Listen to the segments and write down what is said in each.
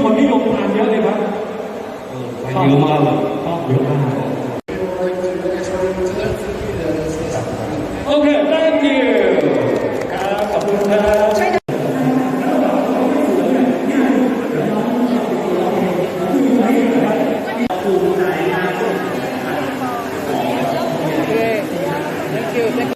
ทานเยอะเลยครับเยอะมากเลยชอบเยอะมาก โอเค thank you ครับขอบคุณครับ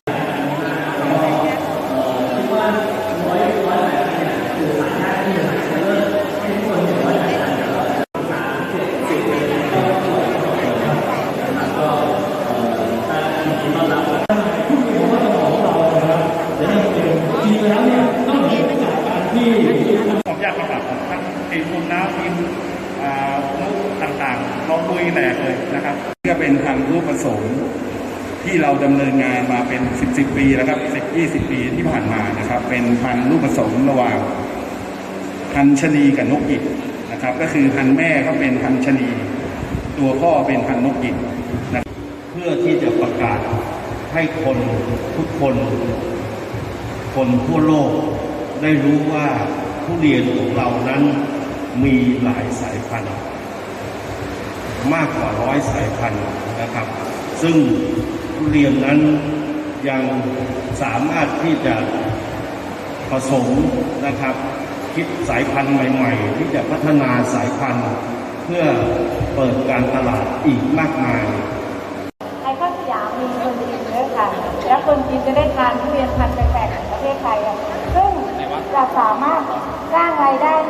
จริงแล้วเนี่ยนอกเหนือจากการที่ความยากลำบากทั้งทีมคุมน้ำทีมอ่าลูกต่างๆเราลุยแหลกเลยนะครับก็เป็นทางรูปผสมที่เราดำเนินงานมาเป็น 10 10ปีแล้วครับ10 20ปีที่ผ่านมานะครับ เป็นพันลูกผสมระหว่างพันชนีกับนกหยิบนะครับ ก็คือพันแม่ก็เป็นพันชนี ตัวพ่อเป็นพันนกหยิบนะเพื่อที่จะประกาศ ให้คนทุกคน คนทั่วโลกได้รู้ว่าทุเรียนของเรานั้นมีหลายสายพันธุ์ มากกว่าร้อยสายพันธุ์นะครับ ซึ่งทุเรียนนั้นยังสามารถที่จะผสมนะครับ คิดสายพันธุ์ใหม่ ๆ ที่จะพัฒนาสายพันธุ์ เพื่อเปิดการตลาดอีกมากมายไอคอนสยามมีคนจีนเย ค่ะ และคนจีนจะได้ทานทุเรียนพันธุ์แปลกๆของประเทศไทยอะซึ่งจะสามารถสร้างรายได้ให้